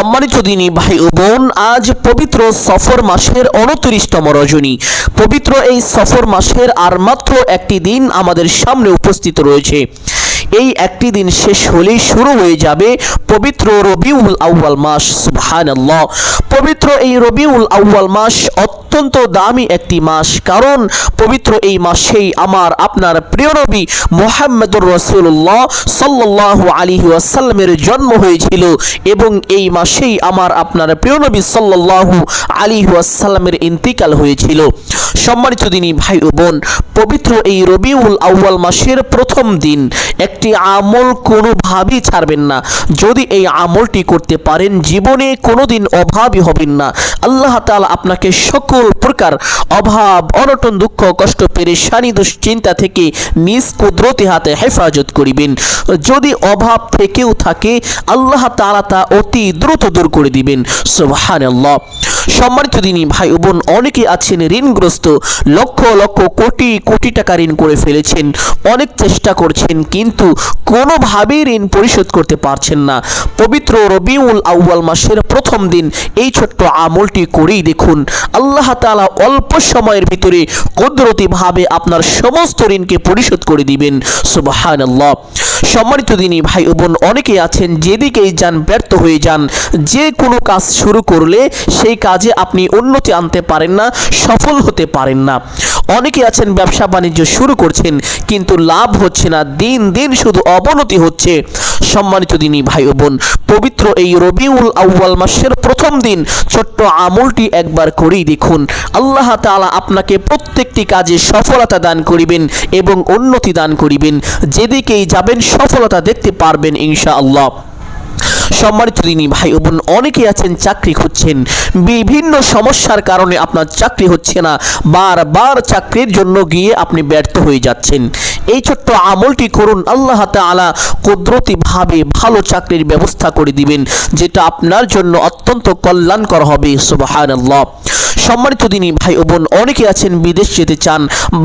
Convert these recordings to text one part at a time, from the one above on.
সম্মানিত দিনই ভাই ও বোন, আজ পবিত্র সফর মাসের উনত্রিশতম রজনী। পবিত্র এই সফর মাসের আর মাত্র একটি দিন আমাদের সামনে উপস্থিত রয়েছে। এই একটি দিন শেষ হলেই শুরু হয়ে যাবে পবিত্র রবিউল আউয়াল মাস, সুবহানাল্লাহ। পবিত্র এই রবিউল আউয়াল মাস অত্যন্ত দামি একটি মাস, কারণ পবিত্র এই মাসেই আমার আপনার প্রিয় নবী মোহাম্মদুর রসুল্লাহ সাল্লাল্লাহু আলাইহি ওয়াসাল্লামের জন্ম হয়েছিল এবং এই মাসেই আমার আপনার প্রিয় নবী সাল্লাল্লাহু আলাইহি ওয়াসাল্লামের ইন্তিকাল হয়েছিল। সম্মানিত দিনী ভাই ও বোন, পবিত্র এই রবিউল আউয়াল মাসের প্রথম দিন একটি আমল কোনোভাবেই ছাড়বেন না। যদি এই আমলটি করতে পারেন, জীবনে কোনোদিন অভাবই হবেন না। আল্লাহ তাআলা আপনাকে সকল প্রকার অভাব, অনটন, দুঃখ, কষ্ট পেরে পেরেশানি, দুশ্চিন্তা থেকে নিজ কুদরতি হাতে হেফাজত করিবেন। যদি অভাব থেকেও থাকে, আল্লাহ তালা তা অতি দ্রুত দূর করে দিবেন। সুবহানাল্লাহ। সম্মানিত দিনী ভাই বোন অনেকে আছেন ঋণগ্রস্ত, লক্ষ লক্ষ কোটি কোটি টাকা ঋণ করে ফেলেছেন, অনেক চেষ্টা করছেন, কিন্তু কোনোভাবেই ঋণ পরিশোধ করতে পারছেন না। পবিত্র রবিউল আউয়াল মাসের প্রথম দিন এই ছোট্ট আমলটি করেই দেখুন। আল্লাহ তাআলা অল্প সময়ের ভিতরে কুদরতিভাবে আপনার সমস্ত ঋণকে পরিশোধ করে দিবেন। সুবহানাল্লাহ। সম্মানিত দিনী ভাই ও বোন অনেকে আছেন যেদিকেই যান, ব্যর্থ হয়ে যান। যে কোনো কাজ শুরু করলে সেই কাজে আপনি উন্নতি আনতে পারেন না, সফল হতে পারেন না। অনেকে আছেন, ব্যবসা বাণিজ্য শুরু করছেন, কিন্তু লাভ হচ্ছে না। দিন দিন শুধু অবনতি হচ্ছে। সম্মানিত দিনী ভাই বোন, পবিত্র এই রবিউল আউয়াল মাসের প্রথম দিন ছোট্ট আমলটি একবার করেই দেখুন। আল্লাহ তাআলা আপনাকে প্রত্যেকটি কাজে সফলতা দান করিবেন এবং উন্নতি দান করিবেন। যেদিকেই যাবেন সফলতা দেখতে পারবেন ইনশাআল্লাহ। সম্মানিত দিনী ভাই বোন অনেকে আছেন, চাকরি খুঁজছেন। বিভিন্ন সমস্যার কারণে আপনার চাকরি হচ্ছে না। বারবার চাকরির জন্য গিয়ে আপনি ব্যর্থ হয়ে যাচ্ছেন। এই ছোট্ট আমলটি করুন, আল্লাহ তাআলা কুদরতিভাবে ভালো চাকরির ব্যবস্থা করে দিবেন, যেটা আপনার জন্য অত্যন্ত কল্যাণকর হবে, সুবহানাল্লাহ। সম্মানিত দিনী ভাই ও বোন, অনেকে আছেন, বিদেশ যেতে চান,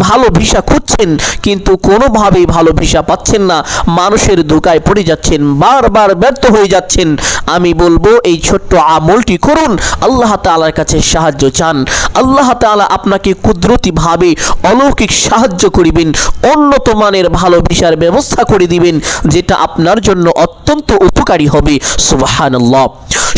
ভালো ভিসা খুঁজছেন, কিন্তু কোনোভাবেই ভালো ভিসা পাচ্ছেন না, মানুষের ধোকায় পড়ে যাচ্ছেন, বারবার ব্যর্থ হয়ে যাচ্ছেন। আমি বলব, এই ছোট্ট আমলটি করুন, আল্লাহ তাআলার কাছে সাহায্য চান। আল্লাহ তাআলা আপনাকে কুদরতিভাবে অলৌকিক সাহায্য করিবেন উন্নত মানের ভালো ভিসার ব্যবস্থা করে দিবেন, যেটা আপনার জন্য অত্যন্ত উপকারী হবে। সুবহানাল্লাহ।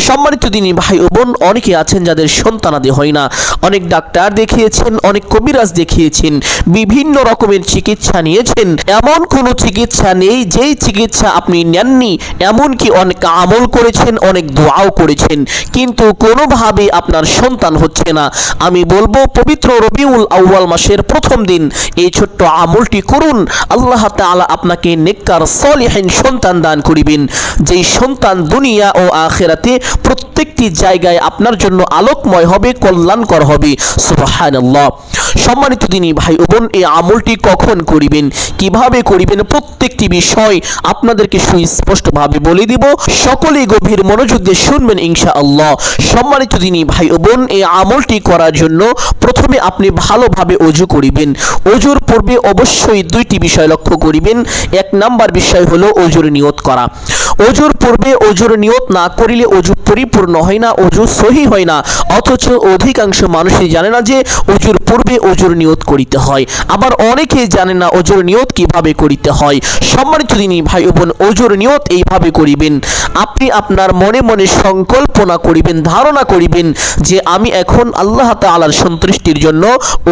সম্মানিত দিনী ভাই ও বোন, অনেকে আছেন যাদের সন্তানাদি হয় না। অনেক ডাক্তার দেখিয়েছেন, অনেক কবিরাজ দেখিয়েছেন, বিভিন্ন রকমের চিকিৎসা নিয়েছেন। এমন কোনো চিকিৎসা নেই, যেই চিকিৎসা আপনি নেননি, এমনকি অনেক আমল করেছেন, অনেক দোয়াও করেছেন। কিন্তু কোনোভাবে আপনার সন্তান হচ্ছে না। আমি বলব, পবিত্র রবিউল আউয়াল মাসের প্রথম দিন এই ছোট্ট আমলটি করুন আল্লাহ তাআলা আপনাকে নেককার, সলিহিন সন্তান দান করিবেন, যেই সন্তান দুনিয়া ও আখেরাতে প্রত্যেকটি জায়গায় আপনার জন্য আলোকময় হবে, কল্যাণকর হবে। সুবহানাল্লাহ। সম্মানিত দিনী ভাই বোন, এই আমলটি কখন করিবেন, কীভাবে করিবেন, প্রত্যেকটি বিষয় আপনাদেরকে সুস্পষ্টভাবে বলে দিব। সকলেই গভীর মনোযোগ দিয়ে শুনবেন ইনশাআল্লাহ। সম্মানিত দিনী ভাই ও বোন, এই আমলটি করার জন্য প্রথমে আপনি ভালোভাবে অজু করিবেন। অজুর পূর্বে অবশ্যই দুইটি বিষয় লক্ষ্য করিবেন। এক নাম্বার বিষয় হলো অজুর নিয়ত করা। অজুর পূর্বে অজুর নিয়ত না করিলে অজু পরিপূর্ণ হয় না অজু সহি হয় না। অথচ অধিকাংশ মানুষই জানে না যে অজুর পূর্বে অজুর নিয়ত করিতে হয়। আবার অনেকে জানে না অজুর নিয়ত কীভাবে করিতে হয়। সম্মানিত দিনী ভাই বোন অজুর নিয়ত এইভাবে করিবেন। আপনি আপনার মনে মনে সংকল্পনা করিবেন, ধারণা করিবেন যে আমি এখন আল্লাহ তাআলার সন্তুষ্টির জন্য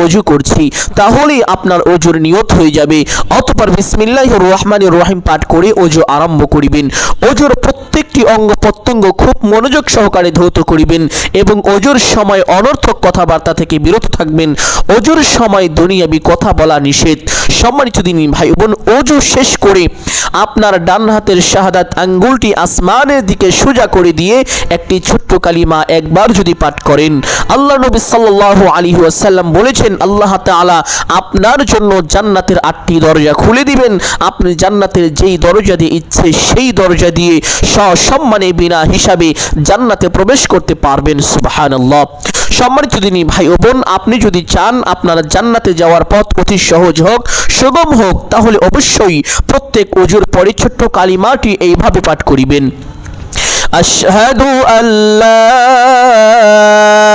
অজু করছি। তাহলেই আপনার অজুর নিয়ত হয়ে যাবে। অতপর বিসমিল্লাহির রহমানির রহিম পাঠ করে অজু আরম্ভ করিবেন। অজুর প্রত্যেকটি অঙ্গ প্রত্যঙ্গ খুব মনোযোগ সহকারে ধৌত করিবেন এবং অজুর সময় অনর্থক কথাবার্তা থেকে বিরত থাকবেন। অজুর সময় দুনিয়াবি কথা বলা নিষেধ। সম্মানিত দিনী ভাই বোন অজু শেষ করে আপনার ডান হাতের শাহাদাত আঙ্গুলটি আসমানের দিকে সোজা করে দিয়ে একটি ছোট্ট কালিমা একবার যদি পাঠ করেন। আল্লাহ নবী সাল্লাল্লাহু আলাইহি ওয়াসাল্লাম বলেছেন, আল্লাহ তাআলা আপনার জন্য জান্নাতের আটটি দরজা খুলে দিবেন, আপনি জান্নাতের যেই দরজা দিয়ে ইচ্ছে সেই দরজা দিয়ে সসম্মানে বিনা হিসাবে জান্নাতে প্রবেশ করতে পারবেন, সুবহানাল্লাহ। সম্মানিত দিনী ভাই ও বোন, আপনি যদি চান আপনার জান্নাতে যাওয়ার পথ অতি সহজ হোক, সুগম হোক, তাহলে অবশ্যই প্রত্যেক অজুর পরে ছোট্ট কালিমাটি এইভাবে পাঠ করিবেন। আল্লাহ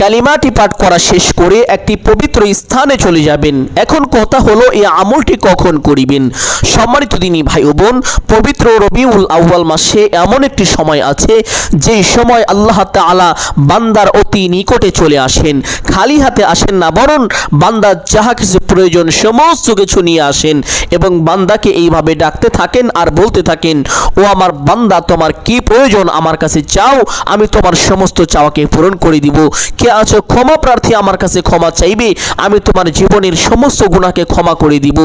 কালিমাটি পাঠ করা শেষ করে একটি পবিত্র স্থানে চলে যাবেন। এখন কথা হলো, এই আমলটি কখন করিবেন? সম্মানিত দিনী ভাই ও বোন, পবিত্র রবিউল আউয়াল মাসে এমন একটি সময় আছে, যেই সময় আল্লাহ তাআলা বান্দার অতি নিকটে চলে আসেন। খালি হাতে আসেন না, বরং বান্দার যাহা কিছু প্রয়োজন সমস্ত কিছু নিয়ে আসেন এবং বান্দাকে এইভাবে ডাকতে থাকেন আর বলতে থাকেন, ও আমার বান্দা, তোমার কি প্রয়োজন? আমার কাছে চাও, আমি তোমার সমস্ত চাওয়াকে পূরণ করে দিব। কে আছো, ক্ষমা প্রার্থী আমার কাছে ক্ষমা চাইবে, আমি তোমার জীবনের সমস্ত গুণাকে ক্ষমা করে দিব।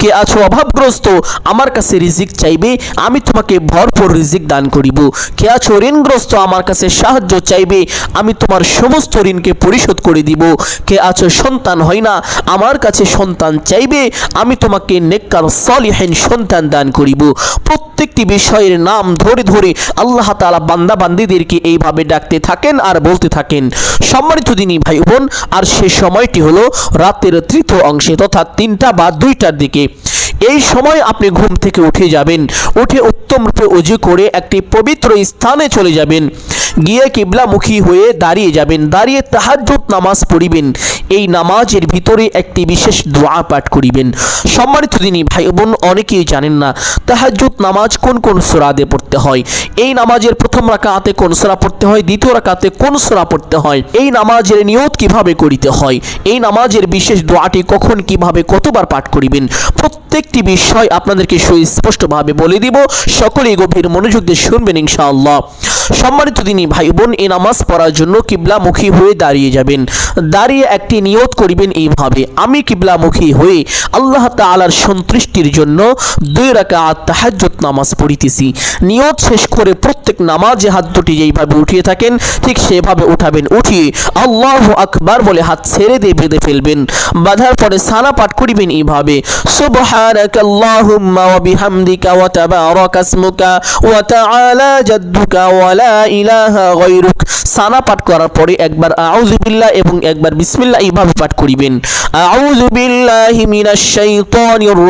কে আছো অভাবগ্রস্ত? আমার কাছে রিজিক চাইবে, আমি তোমাকে ভরপুর রিজিক দান করিব। কে আছো ঋণগ্রস্ত, আমার কাছে সাহায্য চাইবে, আমি তোমার সমস্ত ঋণকে পরিশোধ করে দিব। কে আছো সন্তান হয় না, আমার কাছে সন্তান চাইবে, আমি তোমাকে নেককার, সলিহীন সন্তান দান করিব। প্রত্যেকটি বিষয়ের নাম ধরে ধরে আল্লাহ তাআলা বান্দা বান্দিদেরকে এইভাবে ডাকতে থাকেন আর বলতে থাকেন। সম্মানিত দিনী ভাই বোন আর সে সময়টি হলো রাতের তৃতীয় অংশে তথা তিনটা বা দুইটার দিকে। এই সময় আপনি ঘুম থেকে উঠে যাবেন। উঠে উত্তম রূপে উজু করে একটি পবিত্র স্থানে চলে যাবেন। গিয়ে কিবলামুখী হয়ে দাঁড়িয়ে যাবেন। দাঁড়িয়ে তাহাজ্জুদ নামাজ পড়িবেন। এই নামাজের ভিতরে একটি বিশেষ দোয়া পাঠ করিবেন। সম্মানিত দিনী ভাই বোন, অনেকেই জানেন না তাহাজ্জুদ নামাজ কোন কোন সুরাদে পড়তে হয়। এই নামাজের প্রথম রাকাতে কোন সূরা পড়তে হয়? দ্বিতীয় রাকাতে কোন সূরা পড়তে হয়? এই নামাজের নিয়ত কীভাবে করিতে হয়? এই নামাজের বিশেষ দোয়াটি কখন কীভাবে কতবার পাঠ করিবেন? প্রত্যেকটি বিষয় আপনাদেরকে সুস্পষ্টভাবে বলে দিব। সকলেই গভীর মনোযোগ দিয়ে শুনবেন ইনশাআল্লাহ। সম্মানিত দিনী ভাই বোন এই নামাজ পড়ার জন্য কিবলামুখী হয়ে দাঁড়িয়ে যাবেন। দাঁড়িয়ে একটি নিয়ত করিবেন এইভাবে, আমি কিবলামুখী হয়ে আল্লাহ তাআলার সন্তুষ্টির জন্য দুই রাকাত তাহাজ্জুদ নামাজ পড়িতেছি। নিয়ত শেষ করে প্রত্যেক নামাজে হাত দুটি যেইভাবে উঠিয়ে থাকেন, ঠিক সেভাবে উঠাবেন। উঠিয়ে আল্লাহ আকবার বলে হাত ছেড়ে দিয়ে বেঁধে ফেলবেন। বাঁধার পরে সানা পাঠ করিবেন এইভাবে, সুবহানাকাল্লাহুম্মা ওয়া বিহামদিকা ওয়া তাবারাকা ইসমুকা ওয়া তাআলা জাদ্দুকা ওয়া লা ইলাহা গায়রুক সানা পাঠ করার পরে একবার আউজুবিল্লাহ এবং একবার বিসমিল্লাহ এইভাবে পাঠ করিবেন। আউজুবিল্লাহি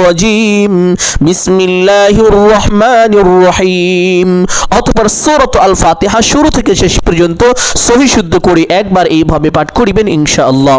রাজিম। বিসমিল্লাহির রহমানির রহিম। অতঃপর সূরাত আল ফাতিহা শুরু থেকে শেষ পর্যন্ত সহি শুদ্ধ করে একবার এইভাবে পাঠ করিবেন ইনশাআল্লাহ।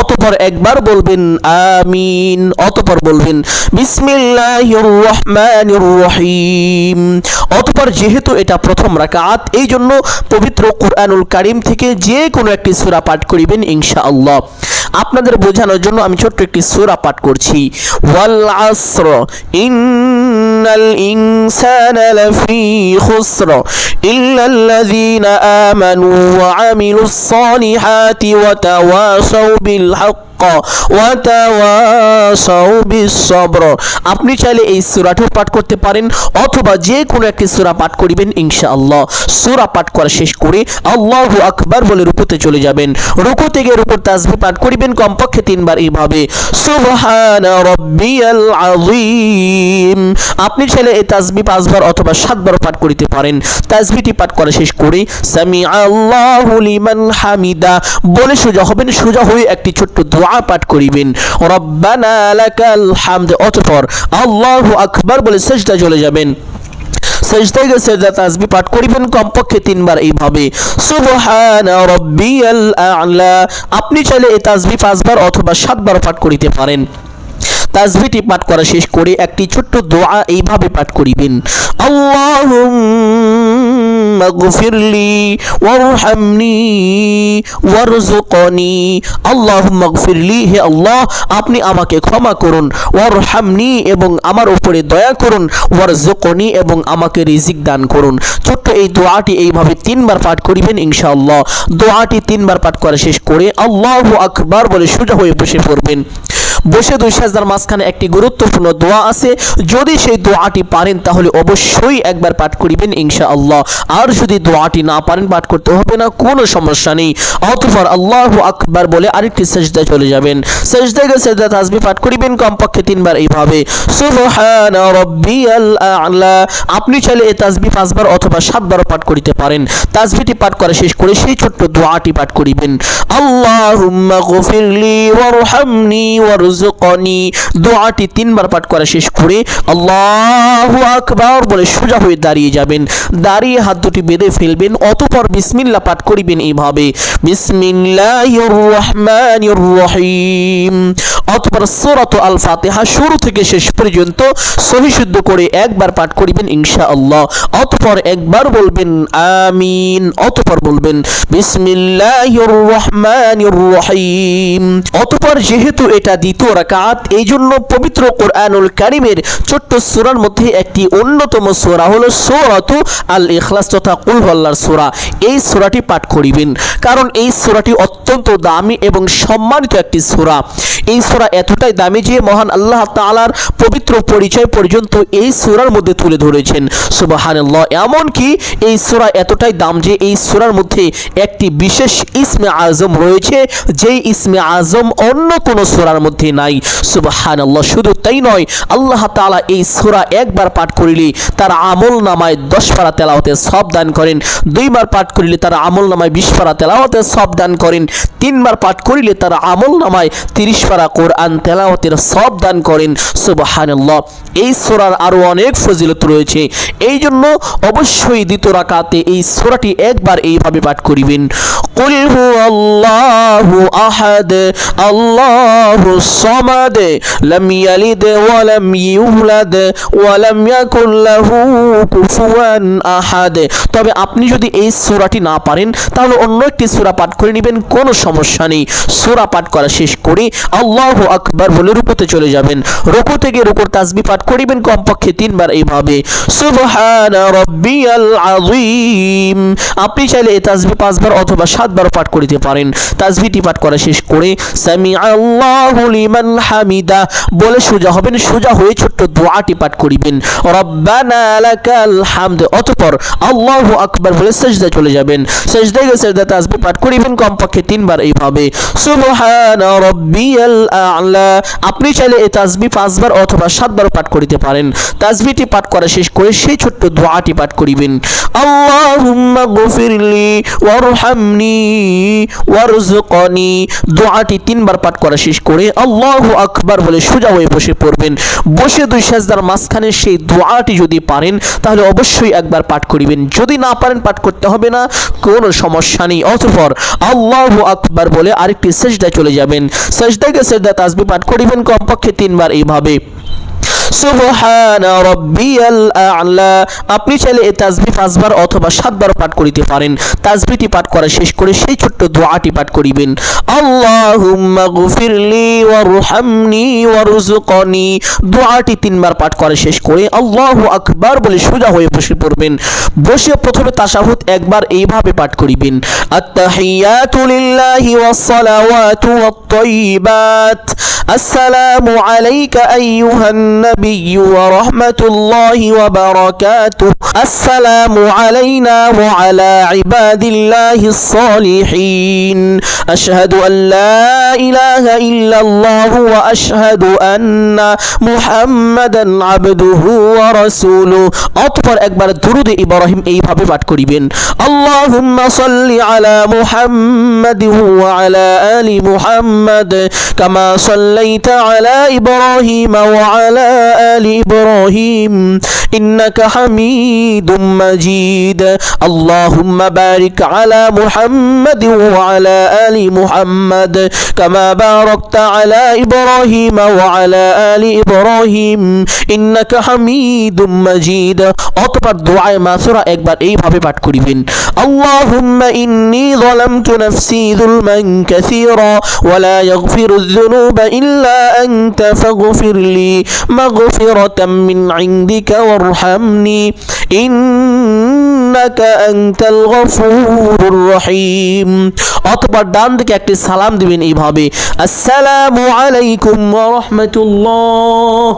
অতপর একবার বলবেন আমিন, অতপর বলবেন বিসমিল্লাহির রহমানির রহিম অতপর যেহেতু এটা প্রথম রাকাত এই জন্য পবিত্র কোরআনুল কারিম থেকে যে কোনো একটি সূরা পাঠ করিবেন ইনশাআল্লাহ। আপনাদের বোঝানোর জন্য আমি ছোট্ট একটি সূরা পাঠ করছি। ওয়াল আসর ইন্নাল ইনসানা লাফি খুসর ইল্লাল্লাযীনা আমানু ওয়া আমিলুস সালিহাতি ওয়া তাওয়াসাউ বিল হক আপনি চাইলে এই সুরাটিও পাঠ করতে পারেন, অথবা যে কোনো একটি সুরা পাঠ করিবেন, ইনশাআল্লাহ। সুরা পাঠ করা শেষ করে আল্লাহু আকবার বলে রুকুতে চলে যাবেন। রুকু থেকে রুকুর তাসবিহ পাঠ করিবেন কমপক্ষে তিনবার এইভাবে, সুবহান রাব্বিয়াল আযীম আপনি চাইলে এই তাসবিহ পাঁচবার অথবা সাতবার পাঠ করিতে পারেন। তাসবিহটি পাঠ করা শেষ করে সামি আল্লাহু লিমান হামিদা বলে সোজা হবেন, সোজা হয়ে একটি ছোট্ট দোয়া পাঠ করিবেন। রব্বানা লাকাল হামদ। অতঃপর আল্লাহু আকবার বলে সেজদা চলে যাবেন। সেজদায় গিয়ে সেজদা তাসবিহ পাঠ করিবেন কমপক্ষে তিনবার এইভাবে। সুবহান রাব্বিয়াল আ'লা। আপনি চাইলে এই তাসবিহ পাঁচবার অথবা সাতবার পাঠ করিতে পারেন। তাসবিহটি পাঠ করা শেষ করে একটি ছোট্ট দোয়া এইভাবে পাঠ করিবেন। আল্লাহুম اغفر لي وارحمني وارزقني اللهم اغفر لي হে আল্লাহ আপনি আমাকে ক্ষমা করুন ওয়ারহামনি এবং আমার উপরে দয়া করুন ওয়ারজুকনি এবং আমাকে রিজিক দান করুন ছোট্ট এই দোয়াটি এইভাবে তিনবার পাঠ করিবেন ইনশাআল্লাহ দোয়াটি তিনবার পাঠ করা শেষ করে আল্লাহু আকবার বলে সোজা হয়ে বসে পড়বেন বসে দুই সাজদার মাঝখানে একটি গুরুত্বপূর্ণ দোয়া আছে। যদি সেই দোয়াটি পারেন, তাহলে অবশ্যই একবার পাঠ করিবেন ইনশাআল্লাহ। আর যদি দোয়াটি না পারেন, পাঠ করতে হবে না, কোনো সমস্যা নেই। অতঃপর আল্লাহ আকবার বলে আরেকটি সেজদায় চলে যাবেন। সেজদায় সেজদা তাসবি পাঠ করিবেন কমপক্ষে তিনবার এইভাবে। আপনি চাইলে এই তাসবি পাঁচবার অথবা সাতবারও পাঠ করিতে পারেন। তাসবিটি পাঠ করা শেষ করে সেই ছোট্ট দোয়াটি পাঠ করিবেন। গফিরলি ওয়ারহামনি ওয়ারজুকনি দোয়াটি তিনবার পাঠ করা শেষ করে আল্লাহু আকবার বলে সোজা হয়ে দাঁড়িয়ে যাবেন। দাঁড়িয়ে হাত দুটি বেঁধে ফেলবেন, অতঃপর বিসমিল্লাহ পাঠ করিবেন এইভাবে। বিসমিল্লাহির রহমানির রহিম অতঃপর সূরাত আল ফাতিহা শুরু থেকে শেষ পর্যন্ত সহি শুদ্ধ করে একবার পাঠ করিবেন ইনশাআল্লাহ। অতঃপর একবার বলবেন আমিন, অতঃপর বলবেন বিসমিল্লাহির রহমানির রহিম অতঃপর যেহেতু এটা দ্বিতীয় রাকাত এই জন্য পবিত্র কোরআনুল কারিমের ছোট্ট সূরার মধ্যে একটি অন্যতম সূরা হলো সূরাতু আল ইখলাস তথা কুল হল্লার সূরা। এই সূরাটি পাঠ করিবেন। কারণ এই সূরাটি অত্যন্ত দামি এবং সম্মানিত একটি সূরা। এই সূরা এতটাই দামি যে মহান আল্লাহ তালার পবিত্র পরিচয় পর্যন্ত এই সূরার মধ্যে তুলে ধরেছেন। সুবহানাল্লাহ, এমনকি এই সূরা এতটাই দাম যে এই সূরার মধ্যে একটি বিশেষ ইসমে আজম রয়েছে, যেই ইসমে আজম অন্য কোনো সূরার মধ্যে নাই। সুবহানাল্লাহ, শুধু তাই নয়, আল্লাহ তাআলা এই সূরা একবার পাঠ করিলে তার আমল নামায় দশ পারা তেলাওয়াতে সব দান করেন, দুইবার পাঠ করিলে তার আমল নামায় বিশ পারা তেলাওয়াতে সব দান করেন, তিনবার পাঠ করিলে তার আমল নামায় তিরিশ পারা কোরআন তেলাওয়াতের সব দান করেন, সুবহানাল্লাহ। এই সূরার আরও অনেক ফজিলত রয়েছে এই জন্য অবশ্যই দ্বিতীয় রাকাতে এই সূরাটি একবার এইভাবে পাঠ করিবেন। কুল হুয়াল্লাহু আহাদ আল্লাহু সামাদ লাম ইয়ালিদ ওয়া লাম ইউলাদ ওয়া লাম ইয়াকুল লাহু কুফুয়ান আহাদ তবে আপনি যদি এই সূরাটি না পারেন, তাহলে অন্য একটি সূরা পাঠ করে নেবেন, কোনো সমস্যা নেই। সূরা পাঠ করা শেষ করে আল্লাহু আকবার বলে রুকুতে চলে যাবেন। রুকু থেকে রুকুর তাসবিহ পাঠ করিবেন কমপক্ষে তিনবার এইভাবে। সুবহান রাব্বিয়াল আযীম। আপনি চাইলে এই তাসবিহ পাঁচবার অথবা সাতবার পাঠ করিতে পারেন। তাসবিহটি পাঠ করা শেষ করে সামি আল্লাহু লিমান হামিদা বলে সোজা হবেন, সোজা হয়ে ছোট্ট দোয়াটি পাঠ করিবেন। রব্বানা লাকাল হামদ অতঃপর আল্লাহু আকবার বলে সেজদা চলে যাবেন। সেজদায় গিয়ে সেজদা তাসবিহ পাঠ করিবেন, কমপক্ষে তিনবার এইভাবে। সুবহান রাব্বিয়াল আ'লা আপনি চাইলে এই তাসবিহ পাঁচবার অথবা সাতবার পাঠ করিতে পারেন। তাসবিহটি পাঠ করা শেষ করে সেই ছোট্ট দোয়াটি পাঠ করিবেন। আল্লাহুম্মা গফিরলি ওয়ারহামনি ওয়ারজুকনি দোয়াটি তিনবার পাঠ করা শেষ করে আল্লাহু আকবার বলে সোজা হয়ে বসে পড়বেন। বসে দুই সাজদার মাঝখানে সেই দোয়াটি যদি পারেন, তাহলে অবশ্যই একবার পাঠ করিবেন। যদি না পারেন, পাঠ করতে হবে না, কোনো সমস্যা নেই। অতঃপর আল্লাহু আকবার বলে আরেকটি সেজদায় চলে যাবেন। সেজদায় গিয়ে সেজদা তাসবিহ পাঠ করিবেন কমপক্ষে তিনবার এইভাবে। সুবহান রাব্বিয়াল আ'লা। আপনি চাইলে এই তাসবিহ পাঁচবার অথবা সাতবার পাঠ করিতে পারেন। তাসবিহটি পাঠ করা শেষ করে সেই ছোট্ট দোয়াটি পাঠ করিবেন। আল্লাহুম্মা গফিরলি ওয়ারহামনি ওয়ারজুকনি দোয়াটি তিনবার পাঠ করা শেষ করে আল্লাহু আকবার বলে সোজা হয়ে বসে পড়বেন। বসে প্রথমে তাশাহুদ একবার এইভাবে পাঠ করিবেন। আত্তাহিয়াতু লিল্লাহি ওয়াস সালাওয়াতু ওয়াত তাইয়িবাত আসসালামু আলাইকা আইয়ুহান النبي ورحمة الله وبركاته السلام علينا وعلى عباد الله الصالحين أشهد أن لا إله إلا الله وأشهد أن محمدا عبده ورسوله অতপর একবার দুরুদ ইব্রাহিম এইভাবে পাঠ করিবেন اللهم صل على محمد وعلى آل محمد كما صليت على إبراهيم وعلى آل إبراهيم إنك حميد مجيد اللهم بارك على محمد وعلى آل محمد كما باركت على إبراهيم وعلى آل إبراهيم إنك حميد مجيد অতপর দোয়ায় মাসুরা একবার এইভাবে পাঠ করিবেন اللهم إني ظلمت نفسي ظلما كثيرا ولا يغفر الذنوب إلا أنت فاغفر لي مغفرة من عندك وارحمني إنك أنت الغفور الرحيم অতপর ডান দিকে একটি সালাম দিবেন এইভাবে আসসালামু আলাইকুম ওয়া রাহমাতুল্লাহ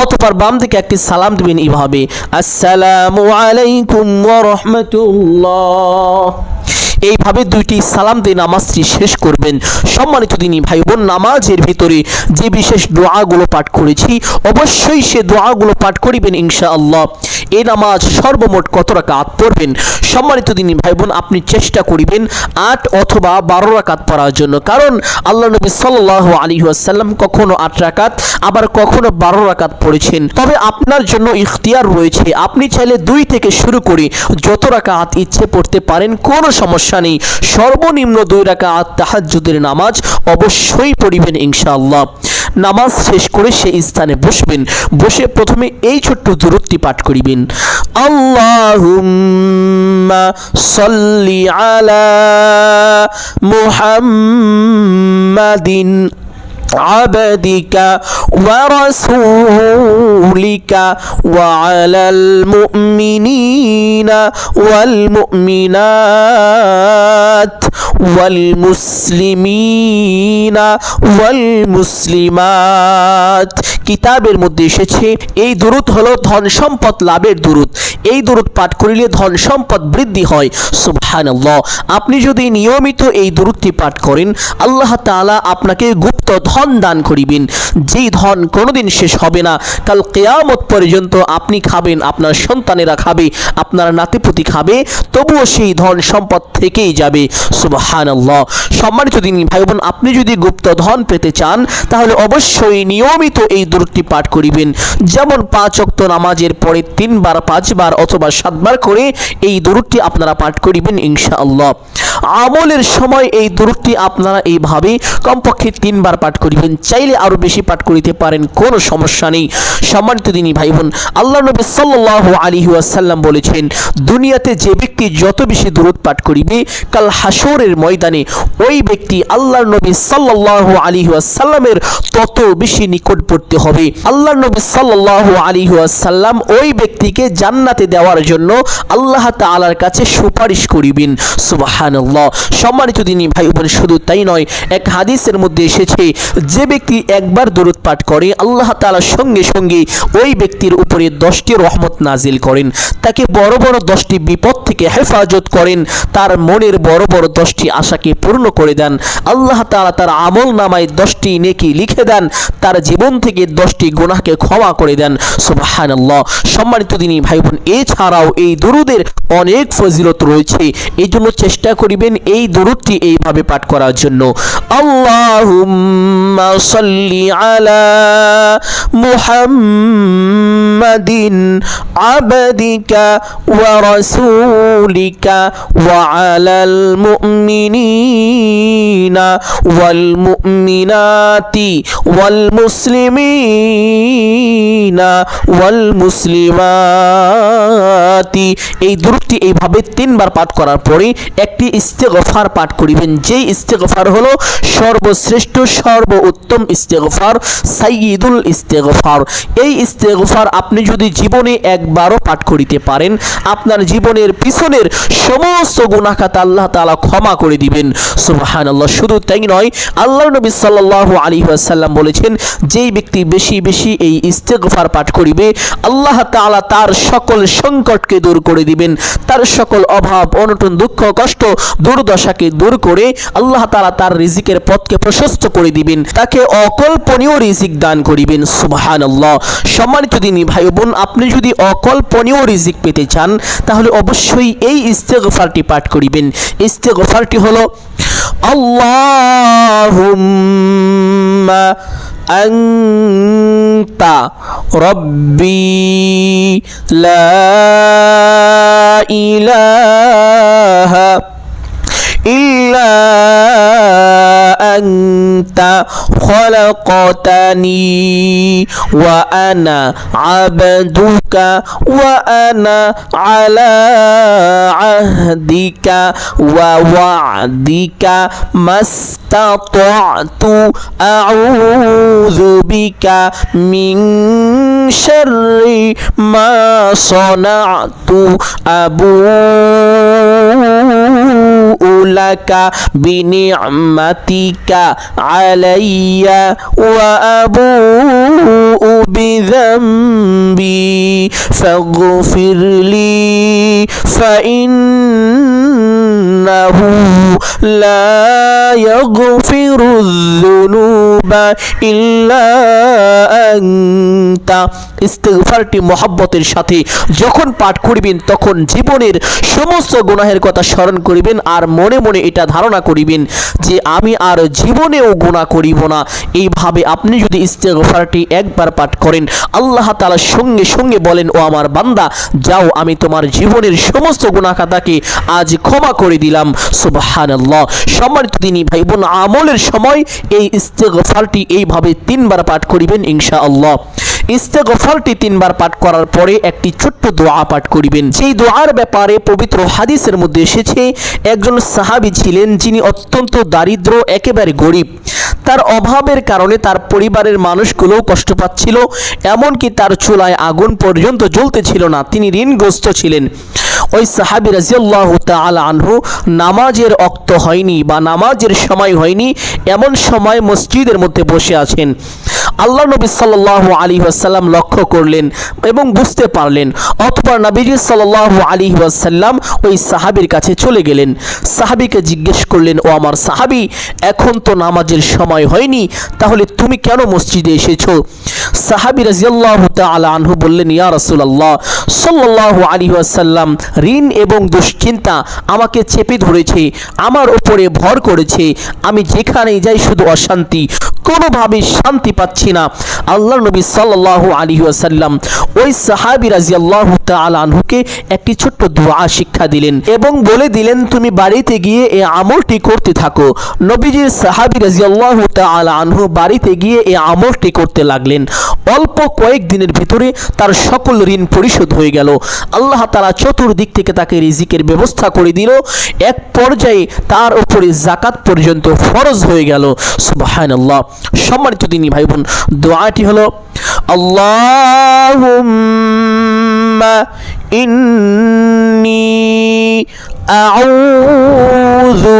অতপর বাম দিকে একটি সালাম দিবেন এইভাবে আসসালামু আলাইকুম ওয়া রাহমাতুল্লাহ এইভাবে দুইটি সালাম দিয়ে নামাজটি শেষ করবেন। সম্মানিত দিনী ভাই বোন নামাজের ভিতরে যে বিশেষ দোয়াগুলো পাঠ করেছি, অবশ্যই সে দোয়াগুলো পাঠ করিবেন ইনশাআল্লাহ। এই নামাজ সর্বমোট কত রাকাত পড়বেন? সম্মানিত দিনী ভাই বোন আপনি চেষ্টা করিবেন আট অথবা বারো রাকাত পড়ার জন্য। কারণ আল্লাহ নবী সাল্লাহ আলী আসাল্লাম কখনো আট রাকাত, আবার কখনো বারো রাকাত পড়েছেন। তবে আপনার জন্য ইখতিয়ার রয়েছে। আপনি চাইলে দুই থেকে শুরু করে যত রাকাত ইচ্ছে পড়তে পারেন, কোনো সমস্যা নেই সর্বনিম্ন দুই রাখা তাহাজ্জুদের নামাজ অবশ্যই পড়িবেন ইনশাআল্লাহ। নামাজ শেষ করে সেই স্থানে বসবেন, বসে প্রথমে এই ছোট্ট দূরত্বটি পাঠ করিবেন। আল্লাহুম্মা সাল্লি আলা মুহাম্মাদিন عبدك ورسولك وعلى المؤمنين والمؤمنات. ওয়াল ওয়ালমুসলিমাত। কিতাবের মধ্যে এসেছে, এই দুরুদ হলো ধন সম্পদ লাভের দুরুত এই দুরুদ পাঠ করিলে ধন সম্পদ বৃদ্ধি হয়। সুবহানাল্লাহ। আপনি যদি নিয়মিত এই দুরুদটি পাঠ করেন, আল্লাহ তাআলা আপনাকে গুপ্ত ধন দান করিবেন। যেই ধন কোনোদিন শেষ হবে না। কাল কেয়ামত পর্যন্ত আপনি খাবেন, আপনার সন্তানেরা খাবে, আপনার নাতিপুতি খাবে, তবুও সেই ধন সম্পদ থেকেই যাবে। সুবাহ সুবহানাল্লাহ। সম্মানিত দিন ভাই বোন আপনি যদি গুপ্ত ধন পেতে চান, তাহলে অবশ্যই নিয়মিত এই দূরটি পাঠ করিবেন। যেমন পাঁচ অক্ত নামাজের পরে তিনবার, পাঁচবার অথবা সাতবার করে এই দূরটি আপনারা পাঠ করিবেন ইনশাআল্লাহ। আমলের সময় এই দূরটি আপনারা এইভাবে কমপক্ষে তিনবার পাঠ করিবেন। চাইলে আরও বেশি পাঠ করিতে পারেন, কোনো সমস্যা নেই। সম্মানিত দিনী ভাই বোন আল্লাহ নবী সাল্লাহ আলী ওয়াসাল্লাম বলেছেন, দুনিয়াতে যে ব্যক্তি যত বেশি দূরত পাঠ করিবে, কাল হাসরের ময়দানে ওই ব্যক্তি আল্লাহ নবী সাল্লাহ আলী ওয়াসাল্লামের তত বেশি নিকটবর্তী হবে। আল্লাহ নবী সাল্লাহ আলী ওয়াসাল্লাম ওই ব্যক্তিকে জান্নাতে দেওয়ার জন্য আল্লাহ তাআলার কাছে সুপারিশ করিবেন। সুবহানাল্লাহ। সম্মানিত দিনী ভাই বোন শুধু তাই নয়, এক হাদিসের মধ্যে এসেছে, যে ব্যক্তি একবার দরুদ পাঠ করে, আল্লাহ তাআলা সঙ্গে সঙ্গে ওই ব্যক্তির উপরে দশটি রহমত নাজিল করেন। তাকে বড় বড় দশটি বিপদ থেকে হেফাজত করেন। তার মনের বড় বড় দশটি আশাকে পূর্ণ করে দেন। আল্লাহ তাআলা তার আমল নামায় দশটি নেকি লিখে দেন। তার জীবন থেকে দশটি গুনাহকে ক্ষমা করে দেন। সুবহানাল্লাহ। সম্মানিত দিনী ভাই বোন এছাড়াও এই দরুদের অনেক ফজিলত রয়েছে। এই জন্য চেষ্টা করিবেন এই দরুদটি এইভাবে পাঠ করার জন্য। আল্লাহুম্মা মুহাম্মাদিন আবদিকা ওয়া রাসূলিকা ওয়া আলাল মুমিনিনা। ওয়াল মুসলিমিনা ওয়াল মুসলিমাতি এই দূরটি এইভাবে তিনবার পাঠ করার পরে একটি ইস্তেগফার পাঠ করিবেন। যেই ইস্তেগফার হলো সর্বশ্রেষ্ঠ সর্ব উত্তম ইস্তেগফার, সাইয়্যিদুল ইস্তেগফার। এই ইস্তেগফার আপনি যদি জীবনে একবারও পাঠ করিতে পারেন, আপনার জীবনের পিছনের সমস্ত গুনাহখাত আল্লাহ তাআলা ক্ষমা করে দিবেন। সুবহানাল্লাহ, শুধু তাই নয় আল্লাহ নবী সাল্লাল্লাহু আলাইহি ওয়াসাল্লাম বলেছেন, যেই ব্যক্তি বেশি বেশি এই ইস্তেগফার পাঠ করিবে, আল্লাহ তাআলা তার সকল সংকটকে দূর করে দিবেন। তার সকল অভাব, অনটন, দুঃখ, কষ্ট, দুর্দশাকে দূর করে আল্লাহ তাআলা তার রিজিকের পথকে প্রশস্ত করে দিবেন। তাকে অকল্পনীয় রিজিক দান করিবেন। সুবহানাল্লাহ। সম্মানিত দিনী ভাই বোন আপনি যদি অকল্পনীয় রিজিক পেতে চান, তাহলে অবশ্যই এই ইস্তেগফারটি পাঠ করিবেন। ইস্তেগফারটি দোয়াটি হলো আল্লাহুম্মা আংতা রব্বি লা ইলাহা ইল্লা أنت خلقتني وأنا عبدك وأنا على عهدك ووعدك ما استطعت أعوذ بك من شر ما صنعت أبوء لك بنعمتك علي وأبوء بذنبي. فاغفر لي ইন্নাহু লা ইয়াগফিরু যুনুবা ইল্লা আনতা ইস্তিগফারটি মহব্বতের সাথে যখন পাঠ করিবেন, তখন জীবনের সমস্ত গুনাহের কথা স্মরণ করিবেন আর মনে মনে এটা ধারণা করিবেন যে আমি আর জীবনেও গুণা করিব না। এইভাবে আপনি যদি ইস্তেগফারটি একবার পাঠ করেন, আল্লাহ তালার সঙ্গে সঙ্গে বলেন, ও আমার বান্দা, যাও, আমি তোমার জীবনের সমস্ত গুণাখাতাকে আজ ক্ষমা করে দিলাম। সুবহানাল্লাহ। সম্মানিত দিনী ভাই বোন আমলের সময় এই ইস্তেগফারটি এইভাবে তিনবার পাঠ করিবেন ইনশাআল্লাহ। ইস্তেগফারটি তিনবার পাঠ করার পরে একটি ছোট্ট দোয়া পাঠ করিবেন। সেই দোয়ার ব্যাপারে পবিত্র হাদিসের মধ্যে এসেছে, একজন সাহাবী ছিলেন যিনি অত্যন্ত দারিদ্র, একেবারে গরিব। তার অভাবের কারণে তার পরিবারের মানুষগুলোও কষ্ট পাচ্ছিল, এমনকি তার চুলায় আগুন পর্যন্ত জ্বলতে ছিল না, তিনি ঋণগ্রস্ত ছিলেন। ওই সাহাবি রাজিউল্লাহ তাল আনহু নামাজের অক্ত হয়নি বা নামাজের সময় হয়নি, এমন সময় মসজিদের মধ্যে বসে আছেন। আল্লাহ নবী সাল্লাহ আলী ওয়াসাল্লাম লক্ষ্য করলেন এবং বুঝতে পারলেন, অথবা নবীজি সাল্লাহ আলী ওয়াসাল্লাম ওই সাহাবির কাছে চলে গেলেন। সাহাবিকে জিজ্ঞেস করলেন, ও আমার সাহাবি, এখন তো নামাজের সময় হয়নি, তাহলে তুমি কেন মসজিদে এসেছ? সাহাবি রাজিয়াল্লাহ তাআলা আনহু বললেন, ইয়া রাসূলুল্লাহ, সাল্লাল্লাহু আলাইহি ওয়াসাল্লাম ঋণ এবং দুশ্চিন্তা আমাকে চেপে ধরেছে, আমার ওপরে ভর করেছে, আমি যেখানেই যাই শুধু অশান্তি কোনোভাবে শান্তি পাচ্ছি না। আল্লাহ নবী সাল্লাল্লাহু আলাইহি ওয়াসাল্লাম ওই সাহাবী রাদিয়াল্লাহু তাআলা আনহুকে একটি ছোট্ট দোয়া শিক্ষা দিলেন এবং বলে দিলেন, তুমি বাড়িতে গিয়ে এই আমলটি করতে থাকো। নবীজির সাহাবী রাদিয়াল্লাহু তাআলা আনহু বাড়িতে গিয়ে এই আমলটি করতে লাগলেন। অল্প কয়েক দিনের ভিতরে তার সকল ঋণ পরিশোধ হয়ে গেল। আল্লাহ তাআলা চতুর্দিক থেকে তাকে রিজিকের ব্যবস্থা করে দিল। এক পর্যায়ে তার উপরে জাকাত পর্যন্ত ফরজ হয়ে গেল। সুবহানাল্লাহ। সম্মানিত তিনি ভাই বোন দোয়াটি হলো আল্লাহুম্মা ইন্নী আউযু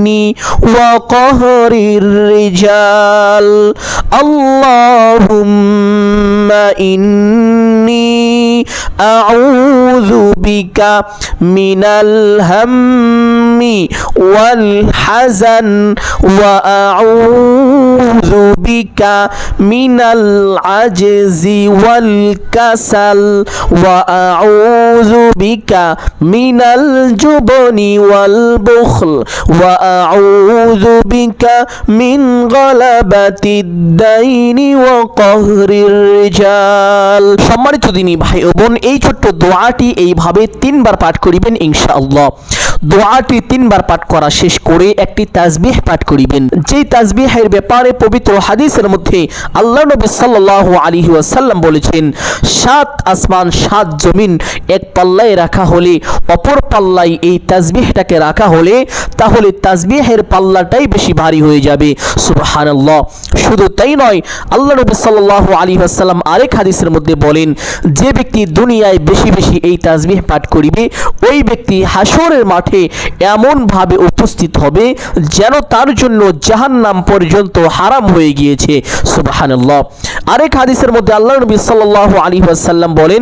ওয়া قهر الرجال اللهم إني أعوذ بك من الهم والحزن وأعوذ بك من العجز والكسل وأعوذ بك من الجبن والبخل وأعوذ بك من غلبة الدين وقهر الرجال সম্মানিত দিনী ভাই ও বোন এই ছোট্ট দোয়াটি এইভাবে তিনবার পাঠ করিবেন ইনশাআল্লাহ দোয়াটি তিনবার পাঠ করা শেষ করে একটি তাজবিহ পাঠ করিবেন। যেই তাজবিহের ব্যাপারে পবিত্র হাদিসের মধ্যে আল্লাহ নবী সাল্লাল্লাহু আলাইহি ওয়াসাল্লাম বলেছেন, সাত আসমান, সাত জমিন এক পাল্লায় রাখা হলে, অপর পাল্লায় এই তাজবিহটাকে রাখা হলে, তাহলে তাজবিহের পাল্লাটাই বেশি ভারী হয়ে যাবে। সুবহানাল্লাহ। শুধু তাই নয়, আল্লাহ নবী সাল্লাল্লাহু আলাইহি ওয়াসাল্লাম আরেক হাদিসের মধ্যে বলেন, যে ব্যক্তি দুনিয়ায় বেশি বেশি এই তাজবিহ পাঠ করিবে, ওই ব্যক্তি হাসরের মাঠে মাঠে এমনভাবে উপস্থিত হবে যেন তার জন্য জাহান্নাম পর্যন্ত হারাম হয়ে গিয়েছে। সুবহানাল্লাহ। আরেক হাদিসের মধ্যে আল্লাহ নবী সাল্লাল্লাহু আলী ওয়াসাল্লাম বলেন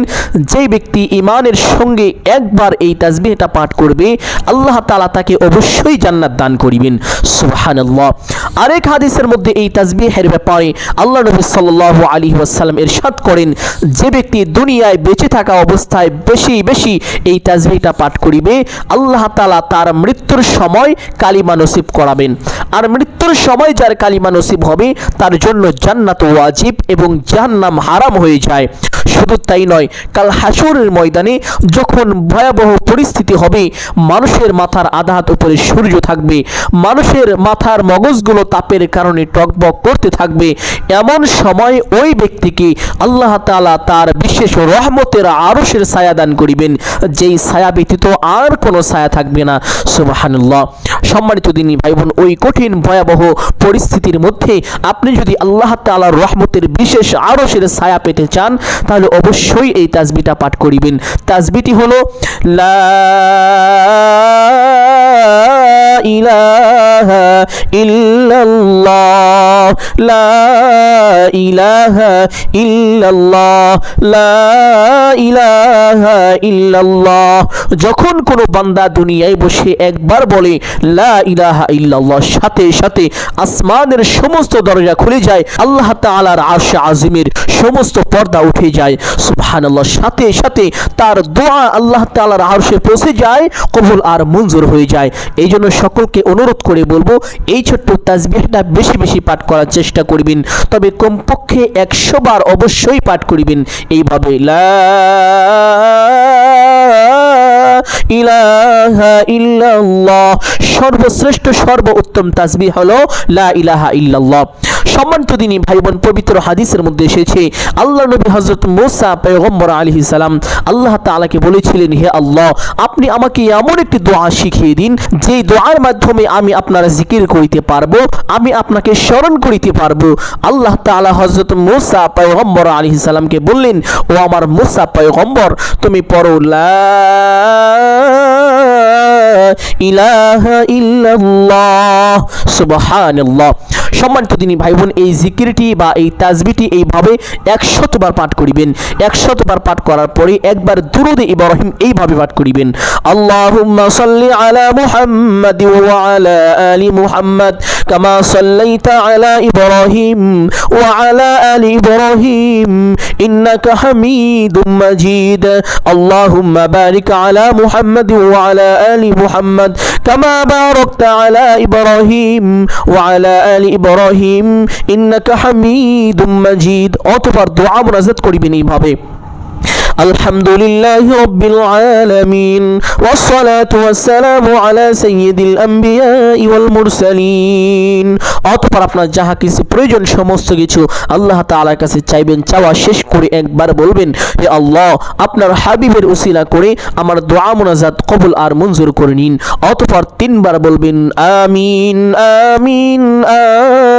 যে ব্যক্তি ইমানের সঙ্গে একবার এই তাসবিহটা পাঠ করবে, আল্লাহ তাআলা তাকে অবশ্যই জান্নাত দান করিবেন। সুবহানাল্লাহ। আরেক হাদিসের মধ্যে এই তাসবিহের ব্যাপারে আল্লাহ নবী সাল্লাল্লাহু আলাইহি ওয়াসাল্লাম ইরশাদ করেন, যে ব্যক্তি দুনিয়ায় বেঁচে থাকা অবস্থায় বেশি বেশি এই তাসবিহটা পাঠ করিবে, আল্লাহ তাআলা তার মৃত্যুর সময় কালিমা নসিব করাবেন। আর মৃত্যুর সময় যার কালিমা নসিব হবে, তার জন্য জান্নাত ওয়াজিব এবং জাহান্নাম হারাম হয়ে যায়। শুধু তাই নয়, কাল হাসুরের ময়দানে যখন ভয়াবহ পরিস্থিতি হবে, মানুষের মাথার আধাত উপরে সূর্য থাকবে। মানুষের মাথার মগজগুলো তাপের কারণে টকবক করতে থাকবে। এমন সময় ওই ব্যক্তিকে আল্লাহ তাআলা তার বিশেষ রহমতের আরশের ছায়া দান করিবেন। যেই ছায়া ব্যতীত আর কোনো ছায়া থাকবে না। সুবহানাল্লাহ। সম্মানিত দিনী ভাই বোন ওই কঠিন ভয়াবহ পরিস্থিতির মধ্যে আপনি যদি আল্লাহ তাআলার রহমতের বিশেষ আরশের ছায়া পেতে চান, তাহলে অবশ্যই এই তাসবিটা পাঠ করিবেন। তাসবিটি হলো, লা ইলাহা ইল্লাল্লাহ, লা ইলাহা ইল্লাল্লাহ, লা ইলাহা ইল্লাল্লাহ। যখন কোনো বান্দা দুনিয়ায় বসে একবার বলে, লা ইলাহা ইল্লাল্লাহ। সাথে সাথে আসমানের সমস্ত দরজা খুলে যায়, আল্লাহ তাআলার আরশ আজিমের সমস্ত পর্দা উঠে যায়। সুবহানাল্লাহ। সাথে সাথে তার দোয়া আল্লাহ তাআলার আরশে পৌঁছে যায়, কবুল আর মঞ্জুর হয়ে যায়। এই জন্য সকলকে অনুরোধ করে বলব, এই ছোট্ট তাসবিহটা বেশি বেশি পাঠ করার চেষ্টা করবেন। তবে কমপক্ষে একশো বার অবশ্যই পাঠ করিবেন। এইভাবে, লা ইলাহা ইল্লাল্লাহ। সর্বশ্রেষ্ঠ সর্ব উত্তম তাসবিহ হলো লা ইলাহা ইল্লাল্লাহ। সম্মানিত দিনী ভাই বোন পবিত্র হাদিসের মধ্যে এসেছে, আল্লাহ নবী হজরত মুসা পয়গম্বর আলহি সালাম আল্লাহ তাআলাকে বলেছিলেন, হে আল্লাহ, আপনি আমাকে এমন একটি দোয়া শিখিয়ে দিন যে দোয়ার মাধ্যমে আমি আপনার জিকির করিতে পারব, আমি আপনাকে স্মরণ করিতে পারব। আল্লাহ তাআলা হজরত মুসা পয়গম্বর আলহি সালামকে বললেন, ও আমার মোসা পয়গম্বর, তুমি পড়ো লা সম্মানিত দিনী ভাই বোন এই জিকিরটি বা এই তাজবিটি এইভাবে একশতবার পাঠ করিবেন। একশতবার পাঠ করার পরে একবার দুরুদে ইব্রাহিম এইভাবে পাঠ করিবেন। আল্লাহুম্মা সাল্লি আলা মুহাম্মাদ ওয়া আলা আলি মুহাম্মাদ কামা সাল্লাইতা আলা ইব্রাহিম ওয়া আলা আলি ইব্রাহিম। ইন্নাকা হামিদুম মাজিদ। আল্লাহুম্মা বারিক আলা মুহাম্মাদ ওয়া আলা আলি মুহাম্মাদ। কামা كما باركت على ওয়া وعلى আলি ইব্রাহিম, ইন্নাকা حميد مجيد অতঃপর দোয়া মুনাজাত করিবেন এইভাবে। الحمد لله رب العالمين والصلاة والسلام على سيد الأنبياء والمرسلين অতপর আপনার যাহা কিছু প্রয়োজন সমস্ত কিছু আল্লাহ তাআলার কাছে চাইবেন চাওয়া শেষ করে একবার বলবেন হে আল্লাহ আপনার হাবিবের উসিলা করে আমার দোয়া মোনাজাত কবুল আর মঞ্জুর করে নিন অতপর তিনবার বলবেন আমিন আমিন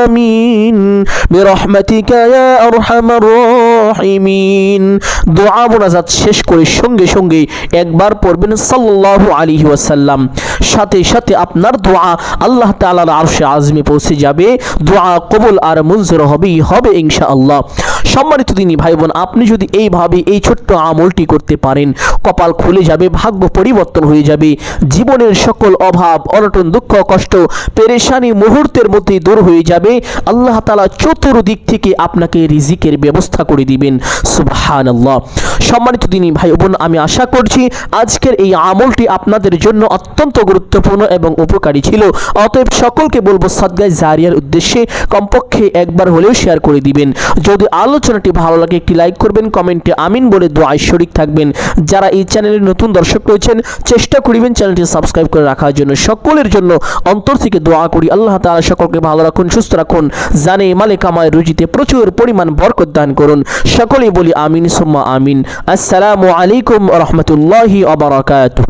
আমিন বিরহমাতিকা ইয়া আরহামার রাহিমিন দোয়া মোনাজাত শেষ করে সঙ্গে সঙ্গে একবার পড়বেন সাল্লাহ আলী ওয়াসাল্লাম। সাথে সাথে আপনার দোয়া আল্লাহ তালার আরশে আজমে পৌঁছে যাবে। দোয়া কবুল আর মঞ্জুর হবেই, হবে ইনশাআল্লাহ। সম্মানিত দিনী ভাই বোন আপনি যদি এইভাবে এই ছোট্ট আমলটি করতে পারেন, কপাল খুলে যাবে, ভাগ্য পরিবর্তন হয়ে যাবে, জীবনের সকল অভাব, অনটন, দুঃখ, কষ্ট, পেরেশানি মুহূর্তের মধ্যে দূর হয়ে যাবে, আল্লাহ তাআলা চতুর্দিক থেকে আপনাকে রিজিকের ব্যবস্থা করে দিবেন, সুবহানাল্লাহ। সম্মানিত দিনী ভাই বোন আমি আশা করছি আজকের এই আমলটি আপনাদের জন্য অত্যন্ত গুরুত্বপূর্ণ এবং উপকারী ছিল। অতএব সকলকে বলব, সাদগায় জারিয়ার উদ্দেশ্যে কমপক্ষে একবার হলেও শেয়ার করে দিবেন। যদি আলোচনাটি ভালো লাগে, একটি লাইক করবেন, কমেন্টে আমিন বলে দোয়ায় শরিক থাকবেন। যারা এই চ্যানেলের নতুন দর্শক রয়েছেন, চেষ্টা করিবেন চ্যানেলটি সাবস্ক্রাইব করে রাখার জন্য। সকলের জন্য অন্তর থেকে দোয়া করি। আল্লাহ তাআলা সকলকে ভালো রাখুন, সুস্থ রাখুন। জানে মালে কামায় রুজিতে প্রচুর পরিমাণ বরকত দান করুন। সকলেই বলি আমিন, সুম্মা আমিন। আসসালামু আলাইকুম রহমতুল্লাহি আবরাকাতুহ